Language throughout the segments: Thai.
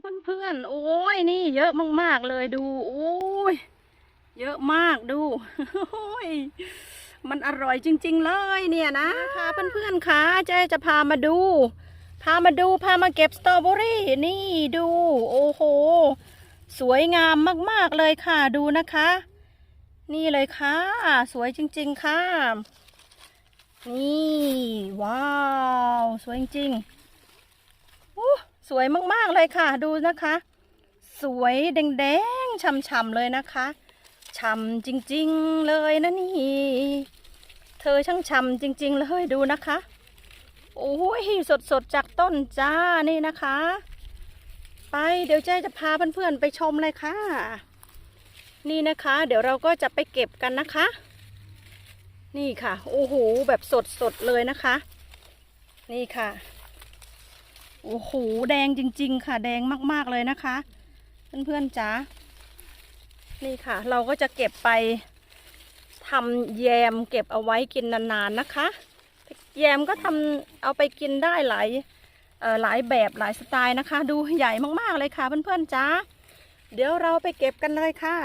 เพื่อนๆ โอ้ยนี่เยอะมากๆเลยดู โอ้ย เยอะมากดู โอ้ย มันอร่อยจริง ๆ เลยเนี่ยนะค่ะเพื่อนๆค่ะเจ๊จะพามาดู พามาดูพามาเก็บสตรอเบอรี่นี่ดู โอ้โห สวยงามมากๆเลยค่ะดูนะคะ นี่เลยค่ะ สวยจริง ๆ ค่ะ นี่ ว้าว สวยจริงๆ สวยมากๆเลยค่ะดูนะคะ สวยแดงๆช่ำๆเลยนะคะช่ำจริงๆเลยนะนี่ เธอช่างช่ำจริง ๆ เลยดูนะคะ โอ้ยสดๆจากต้นจ้านี่นะคะ ไปเดี๋ยวเจ๊จะพาเพื่อนๆไปชมเลยค่ะ นี่นะคะ เดี๋ยวเราก็จะไปเก็บกันนะคะ นี่ค่ะ โอ้โหแบบสดๆเลยนะคะ นี่ค่ะ โอ้โห แดงจริง ๆ ค่ะ แดงมากๆเลยนะคะ เพื่อนๆจ๋า นี่ค่ะ เราก็จะเก็บไปทำแยมเก็บเอาไว้กินนานๆนะคะ แยมก็ทำเอาไปกินได้หลายหลายแบบหลายสไตล์นะคะ ดูใหญ่มากๆเลยค่ะเพื่อนๆจ๋าเดี๋ยวเราไปเก็บกันเลยค่ะ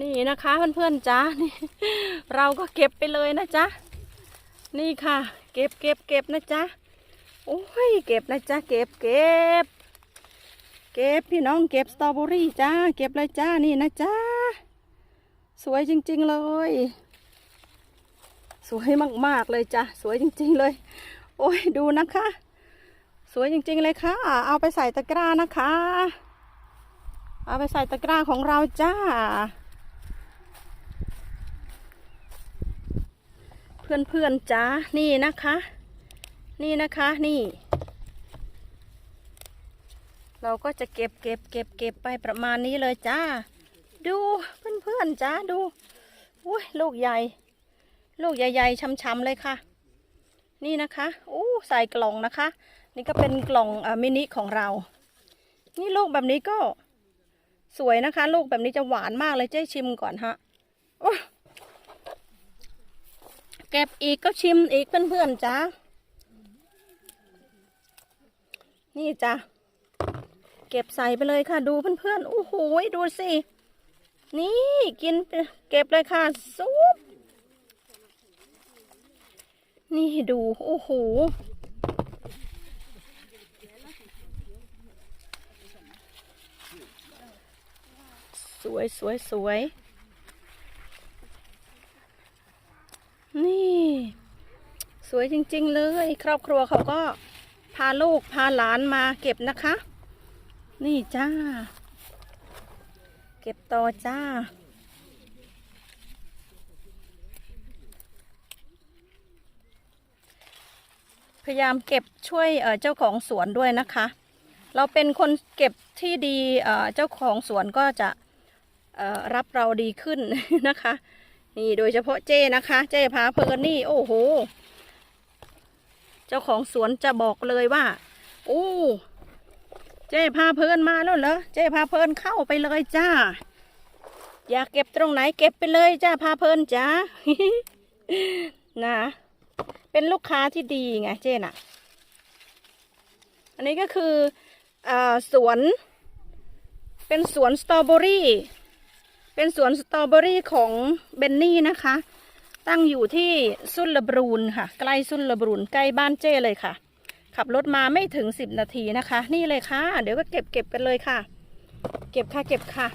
นี่นะคะเพื่อนๆจ้านี่เราก็เก็บไปเลยนะจ๊ะ นี่ค่ะ เก็บเก็บเก็บนะจ๊ะโอ้ยเก็บนะจ๊ะเก็บเก็บ เก็บพี่น้องเก็บสตรอเบอรี่จ้าเก็บเลยจ้านี่นะจ๊ะสวยจริง ๆเลย สวยมากๆเลยจ้ะสวยจริง ๆเลย โอ้ยดูนะคะ สวยจริง ๆเลยค่ะ เอาไปใส่ตะกร้านะคะ เอาไปใส่ตะกร้าของเราจ้า เพื่อนๆจ้านี่นะคะ นี่นะคะนี่ เราก็จะเก็บเก็บเก็บเก็บไปประมาณนี้เลยจ้า ดูเพื่อนๆจ้าดูอุ้ยลูกใหญ่ ลูกใหญ่ๆช้ำๆเลยค่ะ นี่นะคะอู้ใส่กล่องนะคะ นี่ก็เป็นกล่องออมินิของเรา นี่ลูกแบบนี้ก็สวยนะคะ ลูกแบบนี้จะหวานมากเลยเจ๊ชิมก่อนฮะโอ้ เก็บอีกก็ชิมอีกเพื่อนๆจ้านี่จ้ะเก็บใส่ไปเลยค่ะ ดูเพื่อนๆโอ้โหดูสินี่กินเก็บเลยค่ะซุปนี่ดูโอ้โหสวยสวยสวย นี่ สวยจริง ๆ เลย ครอบครัวเขาก็พาลูกพาหลานมาเก็บนะคะ นี่จ้า เก็บต่อจ้า พยายามเก็บช่วยเจ้าของสวนด้วยนะคะ เราเป็นคนเก็บที่ดีเจ้าของสวนก็จะรับเราดีขึ้นนะคะ นี่โดยเฉพาะเจ้นะคะ เจ้พาเพลินนี่ โอ้โห เจ้าของสวนจะบอกเลยว่า โอ้เจ้พาเพลินมาแล้วเหรอเจ้พาเพลินเข้าไปเลยจ้า อยากเก็บตรงไหนเก็บไปเลยจ้าพาเพลินจ้านะ เป็นลูกค้าที่ดีไงเจ้น่ะ อันนี้ก็คืออสวน เป็นสวนสตรอเบอรี่ เป็นสวนสตรอเบอรี่ของเบนนี่นะคะ ตั้งอยู่ที่สุนละบรูนค่ะ ใกล้สุนละบรูนใกล้บ้านเจ้เลยค่ะ ขับรถมาไม่ถึงสิบนาทีนะคะ นี่เลยค่ะ เดี๋ยวก็เก็บเก็บกันเลยค่ะ เก็บค่ะเก็บค่ะ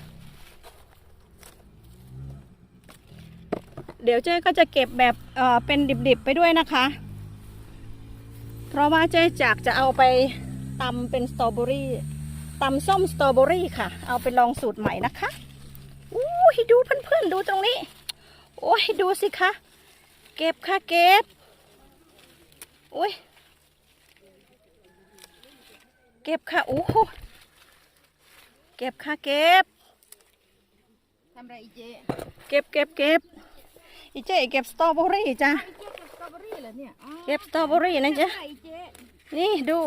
เดี๋ยวเจ๊ก็จะเก็บแบบเออเป็นดิบๆไปด้วยนะคะ เพราะว่าเจ๊จากจะเอาไปตำเป็นสตรอเบอรี่ตำส้มสตรอเบอรี่ค่ะ เอาไปลองสูตรใหม่นะคะ ยดูเพื่อนๆดูตรงนี้ โอ้ยดูสิคะ เก็บค่ะเก็บ โอ้ย เก็บค่ะ โอ้โหเก็บค่ะเก็บทำไรอีเจ๊เก็บเก็บเก็บอีเจ๊เก็บสตรอเบอรี่จ้ะเจ๊เก็บสตรอเบอรี่เหรอเนี่ยอ๋อเก็บสตรอเบอรี่นะจ๊ะทำไรอีเจ๊นี่ดู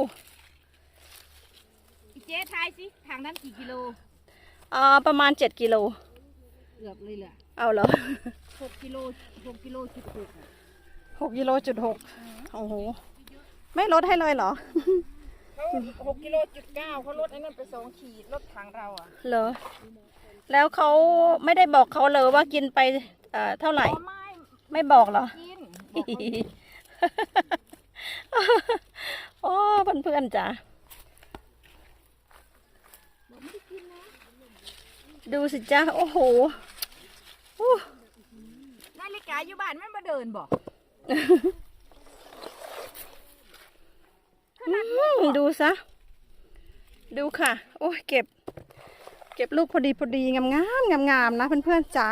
อีเจ๊ทายสิทางนั้นกี่กิโล อ่าประมาณ7กิโล เกือบเลยเหรอเอาเหรอหกกิโลหกกิโลจุดหกอะ6กิโลจุดหกโอ้โห ไม่ลดให้เลยเหรอเขาหกกิโลจุดเก้าเขาลดไอ้นั่นไปสองขีดลดถังเราอะ เหรอ แล้วเขาไม่ได้บอกเขาเลยว่ากินไปเอ่อเท่าไหร่อ๋อไม่ไม่บอกเหรอ กินบอกเขา โอ้เพื่อนๆจ้ะ ดูสิจ้าโอ้โหอู้นาฬิกาอยู่บ้านมันมาเดินบอกอืมดูซะ ดูค่ะ โอ้ยเก็บ เก็บลูกพอดีพอดีงามงามงามงามๆนะเพื่อนๆจ๋า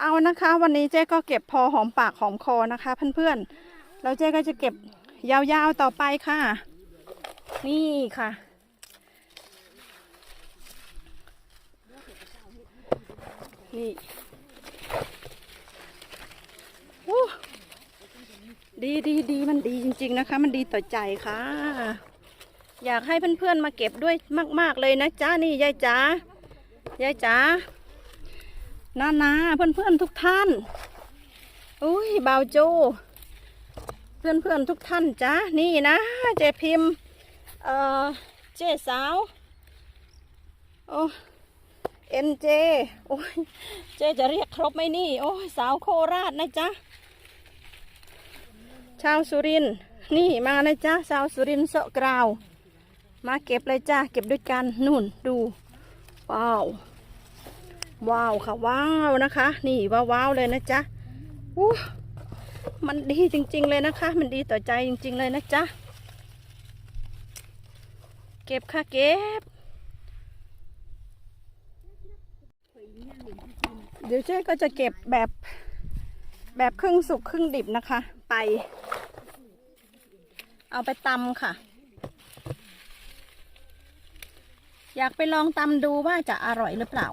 เอานะคะ วันนี้เจ๊ก็เก็บพอหอมปากหอมคอนะคะ เพื่อนๆแล้วเจ๊ก็จะเก็บยาวๆต่อไปค่ะ นี่ค่ะ นี่ดีดีดีมันดีจริง ๆ นะคะ มันดีต่อใจค่ะ อยากให้เพื่อนๆมาเก็บด้วยมาก ๆ เลยนะจ๊ะนี่ยายจ๋ายายจ๋านานาเพื่อนๆทุกท่านอุ้ยบาวโจ เพื่อนๆทุกท่านจ้านี่นะ เจพิมเอ่อเจสาว โอ้ เอ็นเจโอ้ยเจจะเรียกครบไหมนี่ โอ้ยสาวโคราชนะจ๊ะ ชาวสุรินทร์นี่มานะจ๊ะชาวสุรินทร์เสาะกราว มาเก็บเลยจ้าเก็บด้วยกันนู่นดู ว้าว ว้าวค่ะว้าวนะคะ นี่ว้าวว้าวเลยนะจ๊ะอู้มันดีจริง ๆ เลยนะคะ มันดีต่อใจจริง ๆ เลยนะจ๊ะ เก็บค่ะเก็บ เดี๋ยวเจ๊ก็จะเก็บแบบแบบครึ่งสุกครึ่งดิบนะคะ ไป เอาไปตำค่ะ อยากไปลองตำดูว่าจะอร่อยหรือเปล่า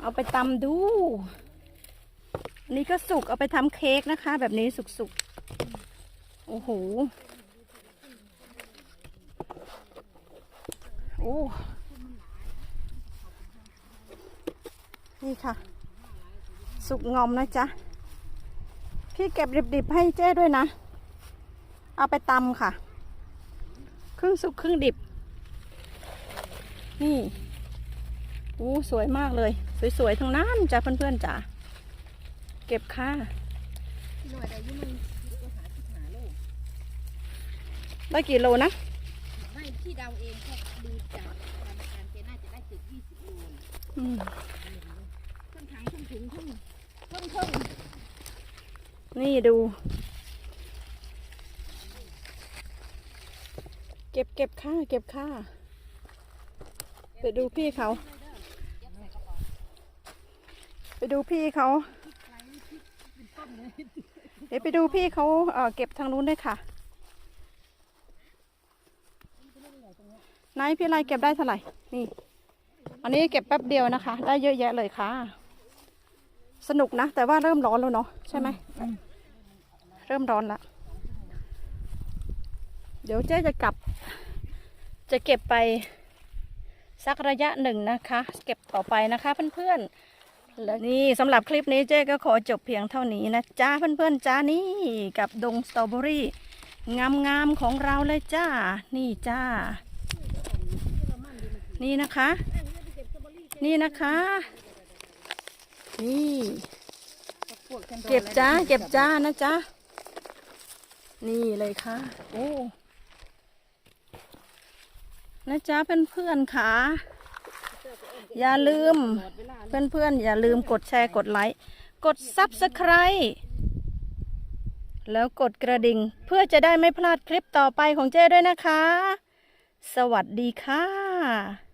เอาไปตำดูนนี้ก็สุกเอาไปทำเค้กนะคะ แบบนี้สุกๆโอ้โห โอ้นี่ค่ะ สุกงอมนะจ๊ะ พี่เก็บดิบๆให้เจ้ด้วยนะ เอาไปตำค่ะ ครึ่งสุกครึ่งดิบ นี่โอ้สวยมากเลย สวยๆทั้งนั้นจ้ะเพื่อนๆจ้ะเก็บค่ะหน่วยใดอยุ่มันก็หาที่หาโลกได้กี่โลนะี่เดาเองก็ดูจากธนาคารแกน่าจะได้ถึงยี่สิบโลนะอืมเครื่องถังเครื่องถุงเครื่องเครื่องเครื่องนี่ดู เก็บเก็บค่าเก็บค่าไปดูพี่เขา ไปดูพี่เขาเดี๋ยวไปดูพี่เขาเเก็บทางนู้นด้วยค่ะ ไหนายพี่ไรเก็บได้เท่าไหร่ นี่ อันนี้เก็บแป๊บเดียวนะคะ ได้เยอะแยะเลยค่ะ สนุกนะ แต่ว่าเริ่มร้อนแล้วเนาะใช่ไหม เริ่มร้อนละ เดี๋ยวเจ๊จะกลับ จะเก็บไปสักระยะหนึ่งนะคะ เก็บต่อไปนะคะเพื่อนๆ และนี่สำหรับคลิปนี้เจ๊ก็ขอจบเพียงเท่านี้นะจ้าเพื่อนๆจ้านี่กับดงสตรอเบอรี่งามๆของเราเลยจ้า นี่จ้า นี่นะคะ นี่นะคะ นี่ เก็บจ้า เก็บจ้านะจ้านี่เลยค่ะ โอ้นะจ๊ะเพื่อนๆค่ะ อย่าลืม เพื่อนๆอนอย่าลืมกดแชร์กดไลค์กดซับสไคร b แล้วกดกระดิ่ง เพื่อจะได้ไม่พลาดคลิปต่อไปของเจ้ด้วยนะคะ สวัสดีค่ะ